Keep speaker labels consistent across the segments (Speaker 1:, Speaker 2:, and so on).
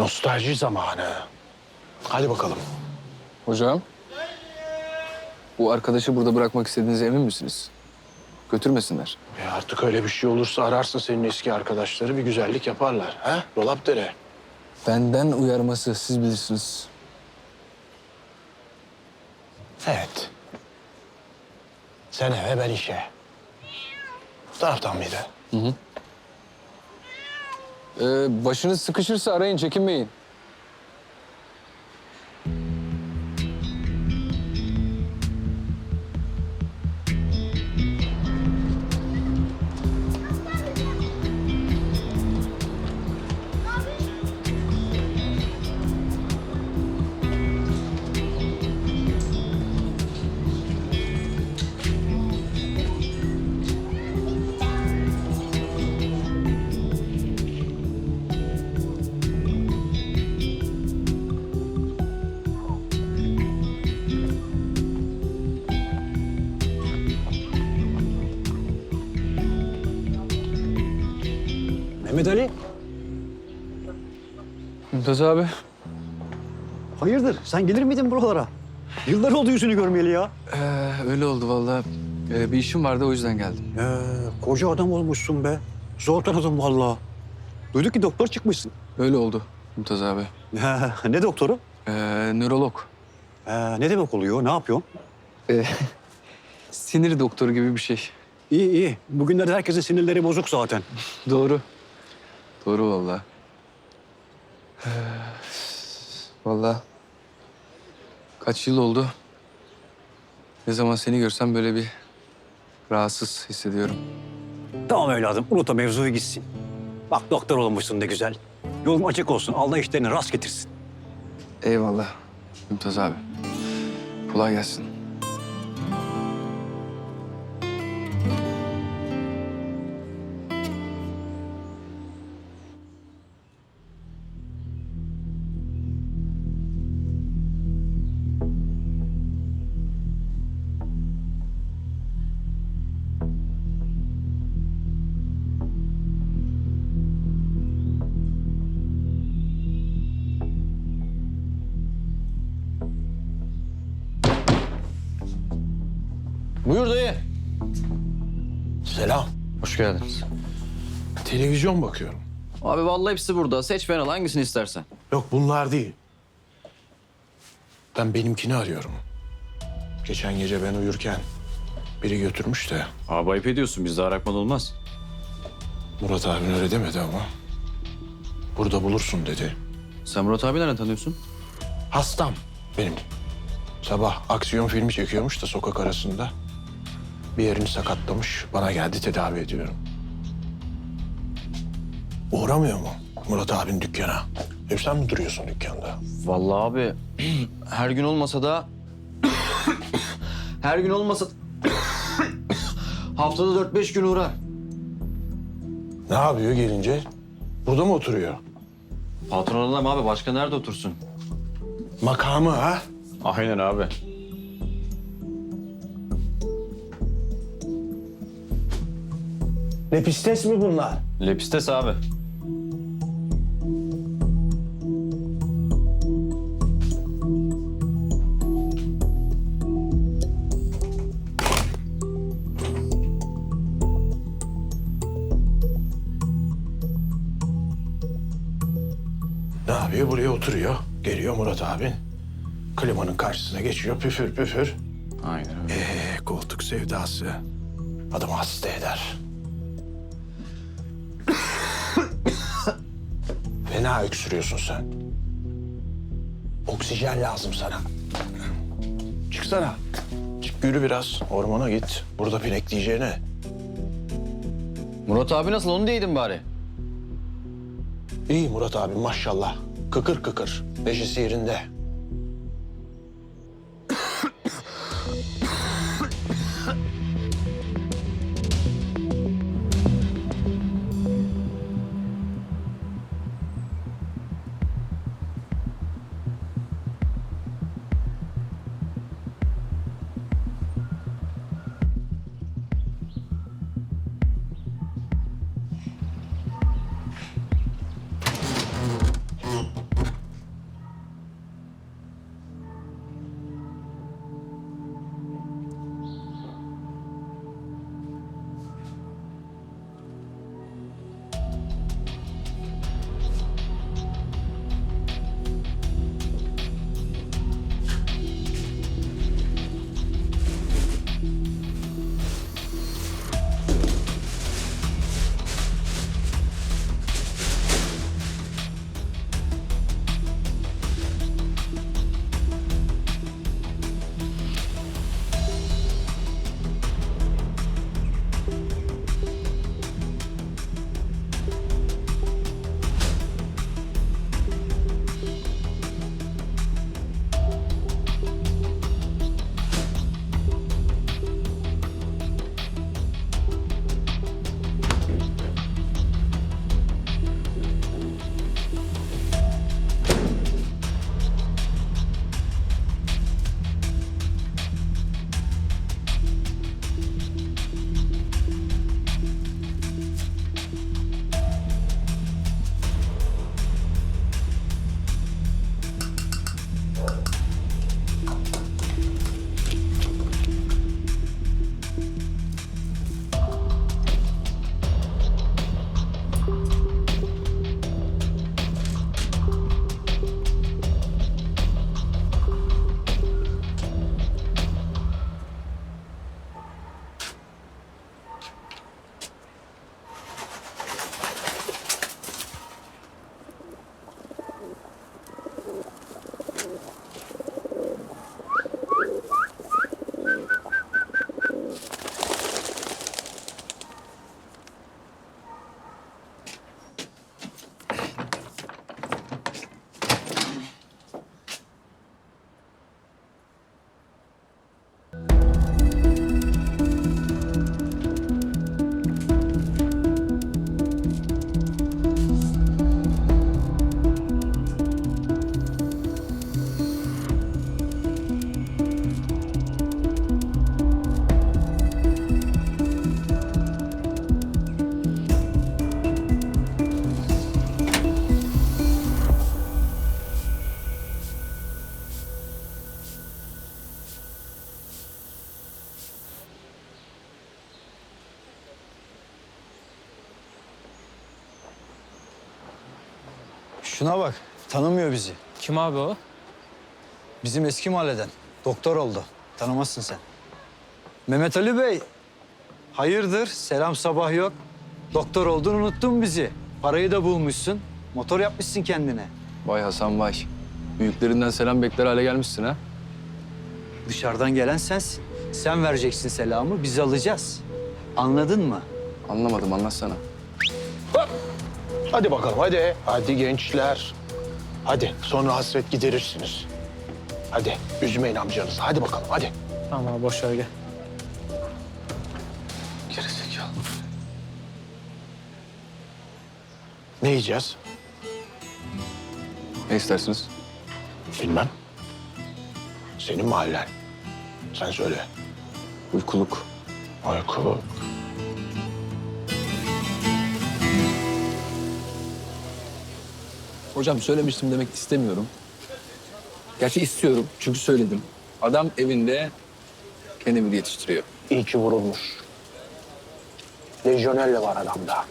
Speaker 1: Nostalji zamanı. Hadi bakalım.
Speaker 2: Hocam. Bu arkadaşı burada bırakmak istediğinize emin misiniz? Götürmesinler.
Speaker 1: E artık öyle bir şey olursa ararsın senin eski arkadaşları bir güzellik yaparlar. Ha? Dolapdere.
Speaker 2: Benden uyarması siz bilirsiniz.
Speaker 1: Evet. Sen eve ben işe. Bu taraftan mıydı?
Speaker 2: Ee, başınız sıkışırsa arayın, çekinmeyin. Mümtaz abi.
Speaker 3: hayırdır? Sen gelir miydin buralara? Yıllar oldu yüzünü görmeyeli ya.
Speaker 2: Ee, öyle oldu vallahi. Ee, bir işim vardı o yüzden geldim.
Speaker 3: Ee, koca adam olmuşsun be. Zor tanıdım vallahi. Duyduk ki doktor çıkmışsın.
Speaker 2: Öyle oldu Mümtaz abi.
Speaker 3: Ne doktoru?
Speaker 2: Ee, nörolog.
Speaker 3: Ee, ne demek oluyor? Ne yapıyorsun?
Speaker 2: Ee, sinir doktoru gibi bir şey.
Speaker 3: İyi iyi. Bugünlerde herkesin sinirleri bozuk zaten.
Speaker 2: Doğru. Doğru vallahi. Vallahi kaç yıl oldu? Ne zaman seni görsem böyle bir rahatsız hissediyorum.
Speaker 3: Tamam evladım. Unut o mevzuyu gitsin. Bak doktor olmuşsun ne güzel. Yolun açık olsun. Allah işlerini rast getirsin.
Speaker 2: Eyvallah Mümtaz abi. Kolay gelsin.
Speaker 4: Buyur dayı.
Speaker 1: Selam.
Speaker 4: Hoş geldiniz.
Speaker 1: Televizyon bakıyorum.
Speaker 4: Abi vallahi hepsi burada. Seç ben al hangisini istersen.
Speaker 1: Yok bunlar değil. Ben benimkini arıyorum. Geçen gece ben uyurken biri götürmüş de
Speaker 4: Abi ayıp ediyorsun. Bizde arakman olmaz.
Speaker 1: Murat abin öyle demedi ama. Burada bulursun dedi.
Speaker 4: Sen Murat abi nereden tanıyorsun?
Speaker 1: Hastam benim. Sabah aksiyon filmi çekiyormuş da sokak arasında. Bir yerini sakatlamış. Bana geldi tedavi ediyorum. Uğramıyor mu Murat abin dükkana? Hep sen mi duruyorsun dükkanda?
Speaker 4: Vallahi abi her gün olmasa da her gün olmasa haftada dört beş gün uğrar.
Speaker 1: Ne yapıyor gelince? Burada mı oturuyor?
Speaker 4: Patron adam abi başka nerede otursun?
Speaker 1: Makamı ha?
Speaker 4: Aynen abi.
Speaker 1: Lepistes mi bunlar?
Speaker 4: Lepistes abi.
Speaker 1: Ne yapıyor? Buraya oturuyor. Geliyor Murat abin. Klimanın karşısına geçiyor püfür püfür.
Speaker 4: Aynen öyle.
Speaker 1: Ee, koltuk sevdası. Adamı hasta eder. Fena öksürüyorsun sen. Oksijen lazım sana. Çıksana. Çık yürü biraz. Ormana git. Burada pinekleyeceğine.
Speaker 4: Murat abi nasıl onu diyeydin bari.
Speaker 1: İyi Murat abi maşallah. Kıkır kıkır. Neşesi yerinde.
Speaker 5: Şuna bak. Tanımıyor bizi.
Speaker 6: Kim abi o?
Speaker 5: Bizim eski mahalleden. Doktor oldu. Tanımazsın sen. Mehmet Ali Bey. Hayırdır? Selam sabah yok. Doktor oldun unuttun bizi. Parayı da bulmuşsun. Motor yapmışsın kendine.
Speaker 2: Vay Hasan vay. Büyüklerinden selam bekler hale gelmişsin ha.
Speaker 5: Dışarıdan gelen sensin. Sen vereceksin selamı, biz alacağız. Anladın mı?
Speaker 2: Anlamadım anlatsana.
Speaker 1: Hadi bakalım hadi. Hadi gençler. Hadi sonra hasret giderirsiniz. Hadi üzmeyin amcanızı. Hadi bakalım hadi.
Speaker 6: Tamam abi boş ver gel.
Speaker 2: Gerizekalı.
Speaker 1: Ne yiyeceğiz?
Speaker 2: Ne istersiniz?
Speaker 1: Bilmem. Senin mahallen. Sen söyle.
Speaker 2: Uykuluk.
Speaker 1: Uyku.
Speaker 2: Hocam söylemiştim demek istemiyorum. Gerçi istiyorum çünkü söyledim. Adam evinde kendini yetiştiriyor.
Speaker 1: İyi ki vurulmuş. Lejyonella var adamda.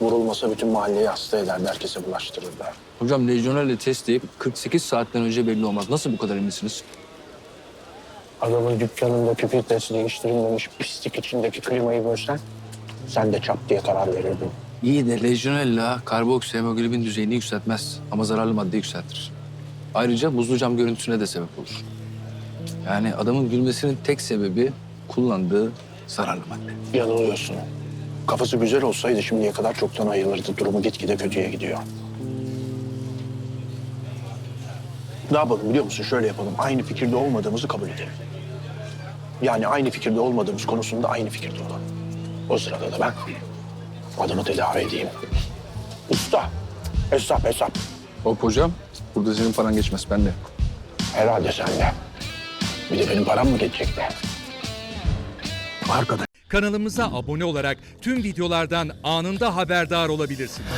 Speaker 1: Vurulmasa bütün mahalleyi hasta ederdi, herkese bulaştırırdı.
Speaker 2: Hocam lejyonelle test deyip 48 saatten önce belli olmaz. Nasıl bu kadar eminsiniz?
Speaker 1: Adamın dükkanında pipetesi değiştirilmemiş pislik içindeki klimayı görsen... ...sen de çap diye karar verirdin.
Speaker 2: İyi de lejyonella karboksihemoglobin düzeyini yükseltmez ama zararlı madde yükseltir. Ayrıca buzlu cam görüntüsüne de sebep olur. Yani adamın gülmesinin tek sebebi kullandığı zararlı madde.
Speaker 1: Yanılıyorsun. Kafası güzel olsaydı şimdiye kadar çoktan ayılırdı. Durumu gitgide kötüye gidiyor. Ne yapalım biliyor musun? Şöyle yapalım. Aynı fikirde olmadığımızı kabul edelim. Yani aynı fikirde olmadığımız konusunda aynı fikirde olalım. O sırada da ben adamı tedavi edeyim. Usta, hesap hesap.
Speaker 2: Hop hocam, burada senin paran geçmez bende.
Speaker 1: Herhalde sende. Bir de benim param mı geçecek be? Arkadaş.
Speaker 7: Kanalımıza abone olarak tüm videolardan anında haberdar olabilirsiniz.